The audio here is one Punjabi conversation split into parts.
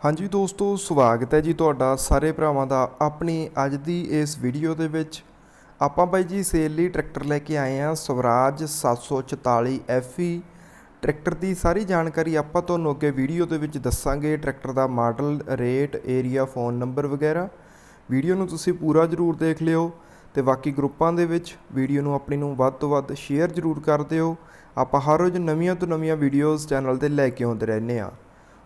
ਹਾਂਜੀ ਦੋਸਤੋ, ਸਵਾਗਤ ਹੈ ਜੀ ਤੁਹਾਡਾ ਸਾਰੇ ਭਰਾਵਾਂ ਦਾ ਆਪਣੀ ਅੱਜ ਦੀ ਇਸ ਵੀਡੀਓ ਦੇ ਵਿੱਚ। ਆਪਾਂ ਬਾਈ ਜੀ ਸੇਲ ਲਈ ਟਰੈਕਟਰ ਲੈ ਕੇ ਆਏ ਹਾਂ, ਸਵਰਾਜ 744 FE ਟਰੈਕਟਰ ਦੀ ਸਾਰੀ ਜਾਣਕਾਰੀ ਆਪਾਂ ਤੁਹਾਨੂੰ ਅੱਗੇ ਵੀਡੀਓ ਦੇ ਵਿੱਚ ਦੱਸਾਂਗੇ। ਟਰੈਕਟਰ ਦਾ model, rate area phone number ਵਗੈਰਾ। ਵੀਡੀਓ ਨੂੰ ਤੁਸੀਂ ਪੂਰਾ ਜ਼ਰੂਰ ਦੇਖ ਲਿਓ ਤੇ ਬਾਕੀ ਗਰੁੱਪਾਂ ਦੇ ਵਿੱਚ ਵੀਡੀਓ ਨੂੰ ਆਪਣੀ ਨੂੰ ਵੱਧ ਤੋਂ ਵੱਧ ਸ਼ੇਅਰ ਜ਼ਰੂਰ ਕਰ ਦਿਓ। ਆਪਾਂ ਹਰ ਰੋਜ਼ ਨਵੀਆਂ ਤੋਂ ਨਵੀਆਂ ਵੀਡੀਓਜ਼ ਚੈਨਲ ਤੇ ਲੈ ਕੇ ਆਉਂਦੇ ਰਹਿੰਦੇ ਆ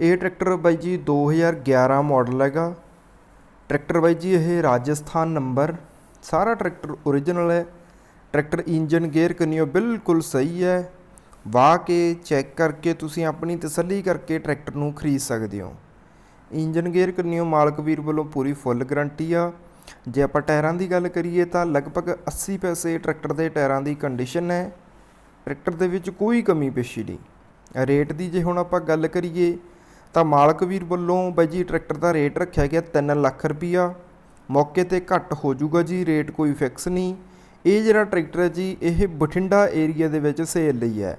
ਇਹ ਟਰੈਕਟਰ ਬਾਈ ਜੀ 2011 ਮਾਡਲ ਹੈਗਾ। ਟਰੈਕਟਰ ਬਾਈ ਜੀ ਇਹ ਰਾਜਸਥਾਨ ਨੰਬਰ। ਸਾਰਾ ਟਰੈਕਟਰ ਓਰੀਜਨਲ ਹੈ। ਟਰੈਕਟਰ ਇੰਜਨ, ਗੇਅਰ ਕੰਨਿਓ ਬਿਲਕੁਲ ਸਹੀ ਹੈ। ਵਾਹ ਕੇ ਚੈੱਕ ਕਰਕੇ ਤੁਸੀਂ ਆਪਣੀ ਤਸੱਲੀ ਕਰਕੇ ਟਰੈਕਟਰ ਨੂੰ ਖਰੀਦ ਸਕਦੇ ਹੋ। ਇੰਜਨ, ਗੇਅਰ ਕੰਨਿਓ ਮਾਲਕ ਵੀਰ ਵੱਲੋਂ ਪੂਰੀ ਫੁੱਲ ਗਾਰੰਟੀ ਆ। ਜੇ ਆਪਾਂ ਟਾਇਰਾਂ ਦੀ ਗੱਲ ਕਰੀਏ ਤਾਂ ਲਗਭਗ 80 ਪੈਸੇ ਟਰੈਕਟਰ ਦੇ ਟਾਇਰਾਂ ਦੀ ਕੰਡੀਸ਼ਨ ਹੈ। ਟਰੈਕਟਰ ਦੇ ਵਿੱਚ ਕੋਈ ਕਮੀ ਪੇਸ਼ੀ ਨਹੀਂ। ਰੇਟ ਦੀ ਜੇ ਹੁਣ ਆਪਾਂ ਗੱਲ ਕਰੀਏ ਤਾਂ ਮਾਲਕ ਵੀਰ ਵੱਲੋਂ ਬਾਈ ਜੀ ਟਰੈਕਟਰ ਦਾ ਰੇਟ ਰੱਖਿਆ ਗਿਆ 3 ਲੱਖ ਰੁਪਈਆ। ਮੌਕੇ ਤੇ ਘੱਟ ਹੋ ਜਾਊਗਾ ਜੀ, ਰੇਟ ਕੋਈ ਫਿਕਸ ਨਹੀਂ। ਇਹ ਜਿਹੜਾ ਟਰੈਕਟਰ ਹੈ ਜੀ, ਇਹ ਬਠਿੰਡਾ ਏਰੀਆ ਦੇ ਵਿੱਚ ਸੇਲ ਲਈ ਹੈ।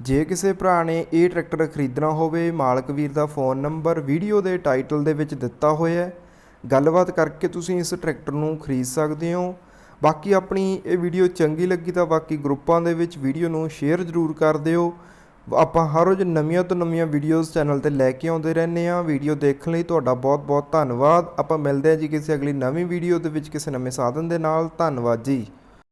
ਜੇ ਕਿਸੇ ਭਰਾ ਨੇ ਇਹ ਟਰੈਕਟਰ ਖਰੀਦਣਾ ਹੋਵੇ, ਮਾਲਕ ਵੀਰ ਦਾ ਫੋਨ ਨੰਬਰ, ਵੀਡੀਓ ਦੇ ਟਾਈਟਲ ਦੇ ਵਿੱਚ ਦਿੱਤਾ ਹੋਇਆ ਹੈ। ਗੱਲਬਾਤ ਕਰਕੇ ਤੁਸੀਂ ਇਸ ਟਰੈਕਟਰ ਨੂੰ ਖਰੀਦ ਸਕਦੇ ਹੋ। ਬਾਕੀ ਆਪਣੀ ਇਹ ਵੀਡੀਓ ਚੰਗੀ ਲੱਗੀ ਤਾਂ ਬਾਕੀ ਗਰੁੱਪਾਂ ਦੇ ਵਿੱਚ ਵੀਡੀਓ ਨੂੰ ਸ਼ੇਅਰ ਜ਼ਰੂਰ ਕਰ ਦਿਓ। ਆਪਾਂ ਹਰ ਰੋਜ਼ ਨਵੀਆਂ ਤੋਂ ਨਵੀਆਂ ਵੀਡੀਓਜ਼ ਚੈਨਲ ਤੇ ਲੈ ਕੇ ਆਉਂਦੇ ਰਹਿੰਦੇ ਆ ਵੀਡੀਓ ਦੇਖਣ ਲਈ ਤੁਹਾਡਾ ਬਹੁਤ ਬਹੁਤ ਧੰਨਵਾਦ। ਆਪਾਂ ਮਿਲਦੇ ਹਾਂ ਜੀ ਕਿਸੇ ਅਗਲੀ ਨਵੀਂ ਵੀਡੀਓ ਦੇ ਵਿੱਚ ਕਿਸੇ ਨਵੇਂ ਸਾਧਨ ਦੇ ਨਾਲ। ਧੰਨਵਾਦ ਜੀ।